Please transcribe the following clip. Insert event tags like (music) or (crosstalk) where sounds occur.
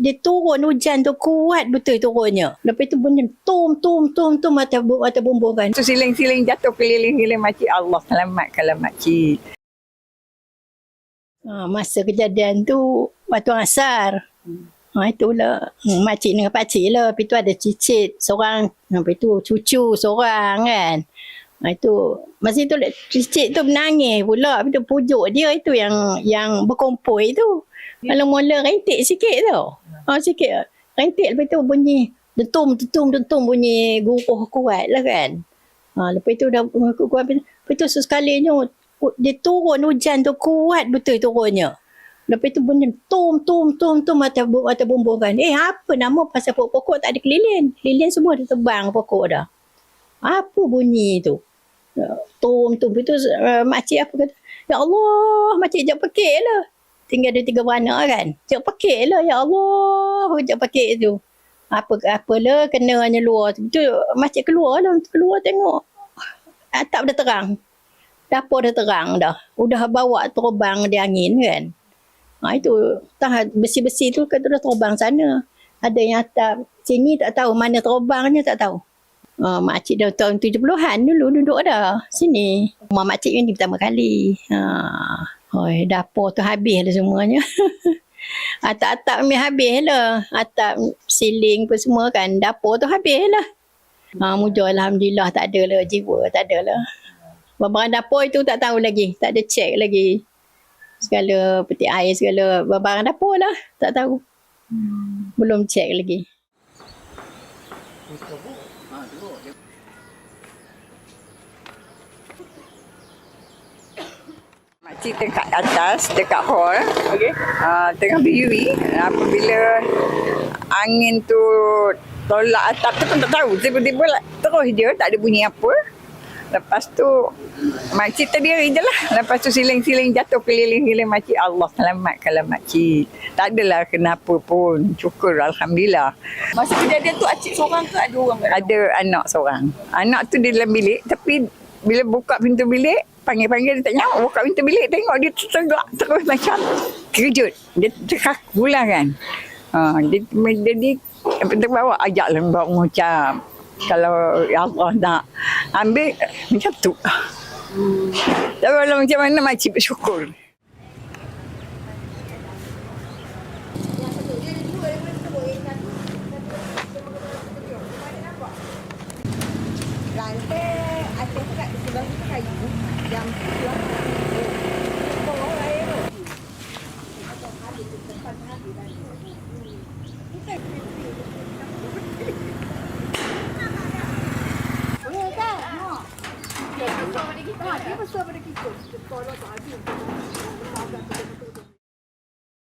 dia turun hujan tu kuat betul turunnya. Lepas tu bunyi tum tum tum tum mata bu mata bumbung kan. Tu siling-siling jatuh keliling-keliling makcik. Allah selamatkanlah makcik. Ha, masa kejadian tu waktu asar. Ha, itulah hmm, makcik dengan pakcik lah. Lepas tu ada cicit seorang. Lepas tu cucu seorang kan. Ha, itu masa itu cicit tu menangis pula. Lepas tu pujuk dia itu yang yang berkumpul itu. Kalau mula rentik sikit tau. Ha, sikit. Rentik lepas tu bunyi dentum, dentum, dentum bunyi guruh kuat lah kan. Ha, lepas tu dah kuat. Lepas tu sesekalinya dia turun hujan tu kuat betul turunnya. Lepas tu bunyi tum tum tum tum mata mata bumbung kan. Eh apa nama pasal pokok-pokok tak ada kelilin. Kelilin semua dah terbang pokok dah. Apa bunyi tu? Tum tum itu uh, makcik apa kata? Ya Allah, makcik jap pekik lah. Tinggal ada tiga beranak kan. Jap pekik lah ya Allah. Jap pekik tu. Apa apalah kena hanya luar. Tu makcik keluar lah. Keluar tengok. Atap dah terang dapur dah terang dah. Udah bawa terbang di angin kan. Ha, itu tahan besi-besi tu kata dah terbang sana. Ada yang atap sini tak tahu mana terbangnya tak tahu. Ha, makcik dah tahun 70-an dulu duduk dah sini. Rumah makcik ni pertama kali. Ha. Hoi, dapur tu habis lah semuanya. (laughs) Atap-atap ni habis lah. Atap siling pun semua kan. Dapur tu habis lah. Ha, mujur Alhamdulillah tak ada lah jiwa. Tak ada lah. Barang dapur itu tak tahu lagi. Tak ada check lagi. Segala peti air segala barang dapur lah. Tak tahu. Belum check lagi. Makcik dekat atas, dekat hall. Okay. Uh, tengah berdiri. Apabila angin tu tolak atap tu pun tak tahu. Tiba-tiba lah, terus dia tak ada bunyi apa. Lepas tu makcik terdiri je lah. Lepas tu siling-siling jatuh keliling-keliling makcik. Allah selamatkanlah makcik. Tak adalah kenapa pun. Syukur Alhamdulillah. Masa kejadian tu acik seorang ke ada orang? Ada anak seorang. Anak tu di dalam bilik tapi bila buka pintu bilik, panggil-panggil dia tak nyawa. Buka pintu bilik tengok dia tertegak terus macam terkejut. Dia terkaku lah kan. Ha, dia, dia, dia, dia bawa ajak lah bawa mengucap. Kalau Allah nak ambil macam tu. Tapi kalau macam mana makcik bersyukur. Lantai tu kat sebelah kayu. Yang sebelah Dia besar pada kita. Dia besar pada kita. Kalau tak ada, kita tak ada.